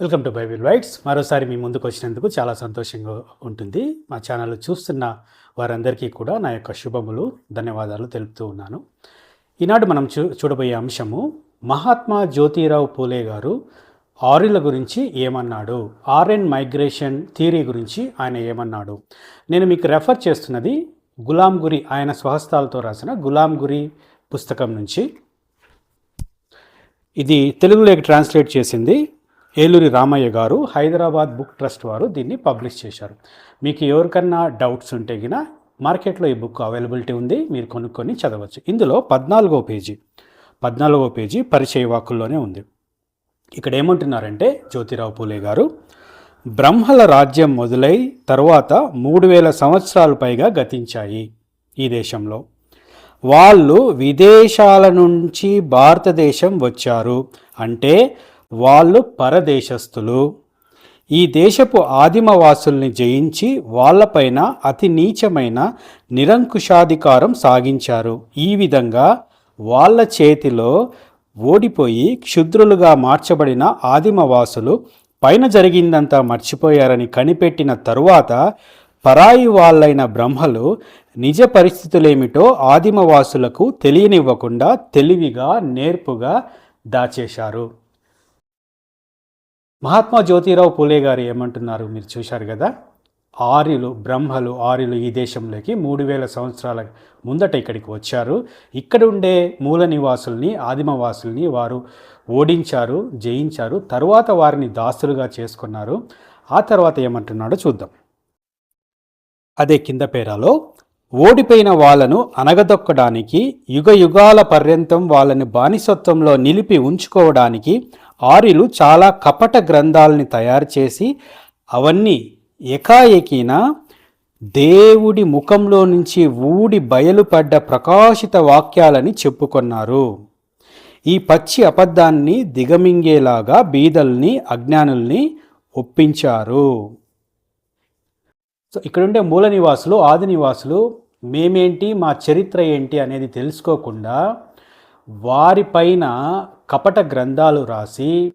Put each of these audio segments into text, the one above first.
Welcome to Bible whites మరోసారి మీ ముందుకు వచ్చినందుకు చాలా సంతోషంగా ఉంటుంది. మా ఛానల్ చూస్తున్న వారందరికీ కూడా నా యొక్క శుభములు ధన్యవాదాలు తెలుపుతూ ఉన్నాను. ఈనాడు మనం చూ చూడబోయే అంశము మహాత్మా జ్యోతిరావు పూలే గారు ఆరిల గురించి ఏమన్నాడు? ఆర్ఎన్ మైగ్రేషన్ థియరీ గురించి ఆయన ఏమన్నాడు? నేను మీకు రెఫర్ చేస్తున్నది గులాం గురి ఆయన స్వహస్తాలతో రాసిన గులాం గురి పుస్తకం నుంచి. ఇది తెలుగులోకి ట్రాన్స్లేట్ చేసింది ఏలూరి రామయ్య గారు హైదరాబాద్ బుక్ ట్రస్ట్ వారు దీన్ని పబ్లిష్ చేశారు. మీకు ఎవరికన్నా డౌట్స్ ఉంటే గిన మార్కెట్లో ఈ బుక్ అవైలబిలిటీ ఉంది మీరు కొనుక్కొని చదవచ్చు. ఇందులో పద్నాలుగో పేజీ పద్నాలుగో పేజీ పరిచయ వాకుల్లోనే ఉంది. ఇక్కడ ఏమంటున్నారంటే జ్యోతిరావు పూలే గారు బ్రహ్మల రాజ్యం మొదలై తరువాత మూడు వేల సంవత్సరాలు పైగా గతించాయి ఈ దేశంలో. వాళ్ళు విదేశాల నుంచి భారతదేశం వచ్చారు. అంటే వాళ్ళు పరదేశస్థులు. ఈ దేశపు ఆదిమవాసుల్ని జయించి వాళ్ళపైన అతి నీచమైన నిరంకుశాధికారం సాగించారు. ఈ విధంగా వాళ్ళ చేతిలో ఓడిపోయి క్షుద్రులుగా మార్చబడిన ఆదిమవాసులు పైన జరిగిందంతా మర్చిపోయారని కనిపెట్టిన తరువాత పరాయి వాళ్ళైన బ్రహ్మలు నిజ పరిస్థితులేమిటో ఆదిమవాసులకు తెలియనివ్వకుండా తెలివిగా నేర్పుగా దాచేశారు. మహాత్మా జ్యోతిరావు పూలే గారు ఏమంటున్నారు మీరు చూశారు కదా? ఆర్యులు బ్రహ్మలు ఆర్యులు ఈ దేశంలోకి మూడు వేల సంవత్సరాల ముందట ఇక్కడికి వచ్చారు. ఇక్కడ ఉండే మూల నివాసుల్ని ఆదిమవాసుల్ని వారు ఓడించారు జయించారు తరువాత వారిని దాసులుగా చేసుకున్నారు. ఆ తర్వాత ఏమంటున్నాడో చూద్దాం. అదే కింద పేరాలో ఓడిపోయిన వాళ్ళను అనగదొక్కడానికి యుగ యుగాల పర్యంతం వాళ్ళని బానిసత్వంలో నిలిపి ఉంచుకోవడానికి ఆర్యులు చాలా కపట గ్రంథాలని తయారు చేసి అవన్నీ ఎకాఎకిన దేవుడి ముఖంలో నుంచి ఊడి బయలుపడ్డ ప్రకాశిత వాక్యాలని చెప్పుకొన్నారు. ఈ పచ్చి అబద్ధాన్ని దిగమింగేలాగా బీదల్ని అజ్ఞానుల్ని ఒప్పించారు. సో ఇక్కడుండే మూల నివాసులు ఆది నివాసులు మేమేంటి మా చరిత్ర ఏంటి అనేది తెలుసుకోకుండా వారిపైన కపట గ్రంథాలు రాసి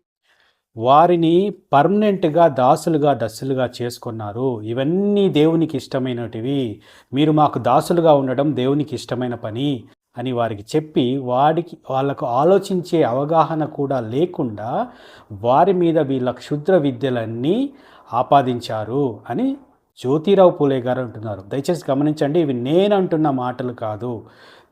వారిని పర్మనెంట్గా దాసులుగా దస్సులుగా చేసుకున్నారు. ఇవన్నీ దేవునికి ఇష్టమైనటివి. మీరు మాకు దాసులుగా ఉండడం దేవునికి ఇష్టమైన పని అని వారికి చెప్పి వాడికి వాళ్ళకు ఆలోచించే అవగాహన కూడా లేకుండా వారి మీద వీళ్ళ క్షుద్ర విద్యలన్నీ ఆపాదించారు అని జ్యోతిరావు పూలే గారు అంటున్నారు. దయచేసి గమనించండి ఇవి నేను అంటున్న మాటలు కాదు.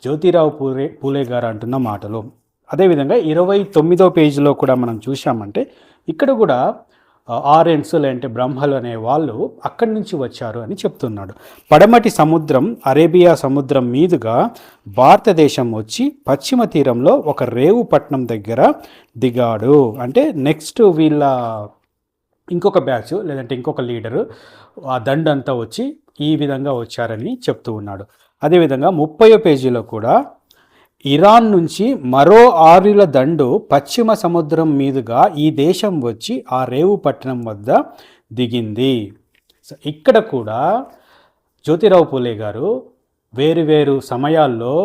జ్యోతిరావు పూలే పూలే గారు అంటున్న మాటలు. అదేవిధంగా ఇరవై తొమ్మిదో పేజీలో కూడా మనం చూసామంటే ఇక్కడ కూడా ఆరెన్స్ లేదంటే బ్రహ్మలు అనే వాళ్ళు అక్కడి నుంచి వచ్చారు అని చెప్తున్నాడు. పడమటి సముద్రం అరేబియా సముద్రం మీదుగా భారతదేశం వచ్చి పశ్చిమ తీరంలో ఒక రేవు పట్నం దగ్గర దిగాడు. అంటే నెక్స్ట్ వీళ్ళ ఇంకొక బ్యాచ్ లేదంటే ఇంకొక లీడరు ఆ దండంతా వచ్చి ఈ విధంగా వచ్చారని చెప్తూ ఉన్నాడు. అదేవిధంగా ముప్పై పేజీలో కూడా ఇరాన్ నుంచి మరో ఆరుల దండు పశ్చిమ సముద్రం మీదుగా ఈ దేశం వచ్చి ఆ రేవు పట్టణం వద్ద దిగింది. ఇక్కడ కూడా జ్యోతిరావు పూలే గారు వేరు వేరు సమయాల్లో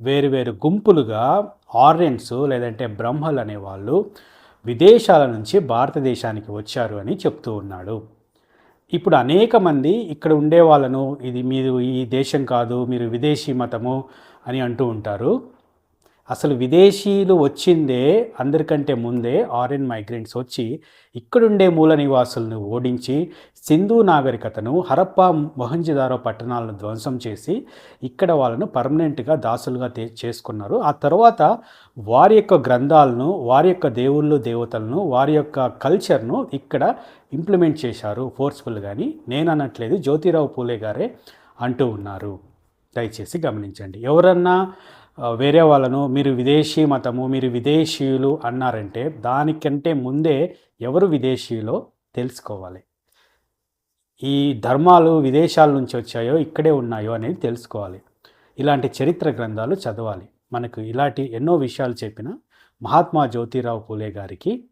వేరు వేరు గుంపులుగా ఆర్యన్స్ లేదంటే బ్రహ్మలు అనేవాళ్ళు విదేశాల నుంచి భారతదేశానికి వచ్చారు అని చెప్తూ ఉన్నాడు. ఇప్పుడు అనేక మంది ఇక్కడ ఉండే వాళ్ళను ఇది మీరు ఈ దేశం కాదు మీరు విదేశీ మతము అని అంటూ ఉంటారు. అసలు విదేశీయులు వచ్చిందే అందరికంటే ముందే ఆర్యన్ మైగ్రెంట్స్ వచ్చి ఇక్కడుండే మూల నివాసులను ఓడించి సింధు నాగరికతను హరప్పా మొహంజిదారో పట్టణాలను ధ్వంసం చేసి ఇక్కడ వాళ్ళను పర్మనెంట్గా దాసులుగా చేసుకున్నారు. ఆ తర్వాత వారి యొక్క గ్రంథాలను వారి యొక్క దేవుళ్ళు దేవతలను వారి యొక్క కల్చర్ను ఇక్కడ ఇంప్లిమెంట్ చేశారు ఫోర్స్ఫుల్ కానీ నేను అనట్లేదు జ్యోతిరావు పూలే గారే అంటూ ఉన్నారు. దయచేసి గమనించండి. ఎవరన్నా వేరే వాళ్ళను మీరు విదేశీ మతము మీరు విదేశీయులు అన్నారంటే దానికంటే ముందే ఎవరు విదేశీయులో తెలుసుకోవాలి? ఈ ధర్మాలు విదేశాల నుంచి వచ్చాయో ఇక్కడే ఉన్నాయో అనేది తెలుసుకోవాలి. ఇలాంటి చరిత్ర గ్రంథాలు చదవాలి. మనకు ఇలాంటి ఎన్నో విషయాలు చెప్పిన మహాత్మా జ్యోతిరావు పూలే గారికి